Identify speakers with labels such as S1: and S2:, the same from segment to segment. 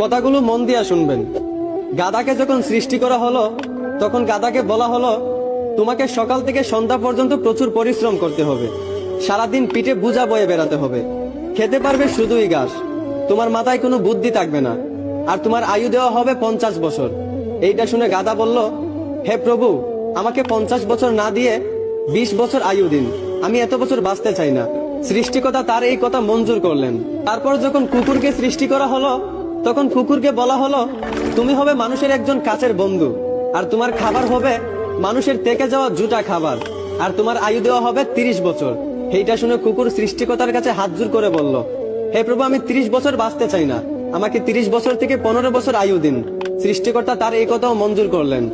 S1: কথাগুলো মন দিয়া শুনবেন। গাদাকে যখন সৃষ্টি করা হলো, তখন গাদাকে বলা হলো, তোমাকে সকাল থেকে সন্ধ্যা পর্যন্ত প্রচুর পরিশ্রম করতে হবে। সারাদিন পিঠে বুঝা বয়ে বেড়াতে হবে। খেতে পারবে শুধুই ঘাস। তোমার মাথায় কোনো বুদ্ধি থাকবে না। আর তোমার আয়ু দেওয়া হবে পঞ্চাশ বছর। এইটা শুনে গাদা বলল, হে প্রভু, আমাকে পঞ্চাশ বছর না দিয়ে বিশ বছর আয়ু দিন। আমি এত বছর বাঁচতে চাই না। সৃষ্টিকতা তার এই কথা মঞ্জুর করলেন। তারপর যখন কুকুরকে সৃষ্টি করা হলো তখন কুকুরকে বলা হলো, তুমি হবে মানুষের একজন কাছের বন্ধু, আর তোমার খাবার হবে মানুষের থেকে যাওয়া জুটা খাবার, আর তোমার আয়ু দেওয়া হবে তিরিশ বছর। এইটা শুনে কুকুর সৃষ্টিকতার কাছে হাত জোর করে বলল, হে প্রভু, আমি তিরিশ বছর বাঁচতে চাই না। আমাকে তিরিশ বছর থেকে পনেরো বছর আয়ু দিন। সৃষ্টিকর্তা তার এই কথাও মঞ্জুর করলেন।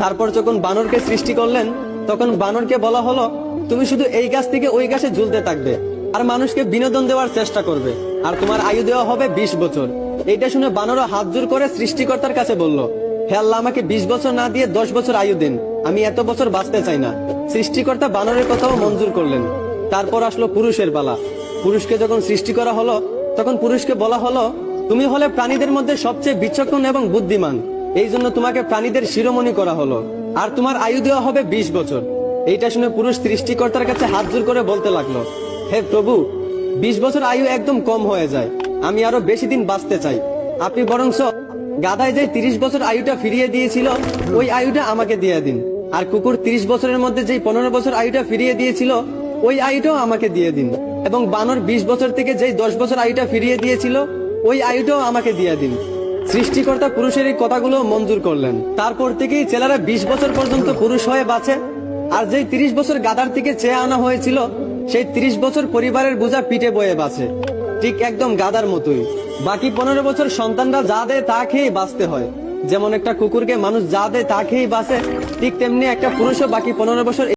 S1: তারপর যখন বানরকে সৃষ্টি করলেন, তখন বানরকে বলা হলো, তুমি শুধু এই গাছ থেকে ওই গাছে ঝুলতে থাকবে, আর মানুষকে বিনোদন দেওয়ার চেষ্টা করবে। আর তোমার আয়ু দেওয়া হবে বিশ বছর। এইটা শুনে বানরও হাত জোর করে সৃষ্টিকর্তার কাছে বলল, হে আল্লাহ, আমাকে বিশ বছর না দিয়ে দশ বছর আয়ু দিন। আমি এত বছর বাঁচতে চাই না। সৃষ্টিকর্তা বানরের কথাও মঞ্জুর করলেন। তারপর আসলো পুরুষের পালা। পুরুষকে যখন সৃষ্টি করা হলো, তখন পুরুষকে বলা হলো, তুমি হলে প্রাণীদের মধ্যে সবচেয়ে বিচক্ষণ এবং বুদ্ধিমান। এই জন্য তোমাকে প্রাণীদের শিরোমণি করা হলো। আর তোমার আয়ু দেওয়া হবে বিশ বছর। এইটা শুনে পুরুষ সৃষ্টিকর্তার কাছে হাত জোর করে বলতে লাগল, হে প্রভু বিশ বছর আয়ু একদম কম হয়ে যায়। আমি আরও বেশি দিন বাঁচতে চাই। আপনি বরংস গাধায় যে তিরিশ বছর আয়ুটা ফিরিয়ে দিয়েছিল, ওই আয়ুটা আমাকে দিয়ে দিন। আর কুকুর তিরিশ বছরের মধ্যে যেই পনেরো বছর আয়ুটা ফিরিয়ে দিয়েছিল, ওই আয়ুটাও আমাকে দিয়ে দিন। এবং বানর বিশ বছর থেকে যেই দশ বছর আয়ুটা ফিরিয়ে দিয়েছিল, ওই আয়ুটাও আমাকে দিয়ে দিন। সৃষ্টিকর্তা পুরুষের এই কথাগুলো মঞ্জুর করলেন। তারপর থেকেই ছেলেরা বিশ বছর পর্যন্ত পুরুষ হয়ে বাঁচে। আর যেই তিরিশ বছর গাদার থেকে চেয়ে আনা হয়েছিল সেই ত্রিশ বছর পরিবারের বোঝা পিঠে বয়ে বাঁচে। ঠিক একদম গাদার মতোই। বাকি পনেরো বছর সন্তানরা যা দেয় তা খেয়ে বাঁচতে হয়। যেমন একটা কুকুরকে মানুষ যা দেয় তা খেয়েই বাঁচে, ঠিক তেমনি একটা পুরুষও বাকি পনেরো বছর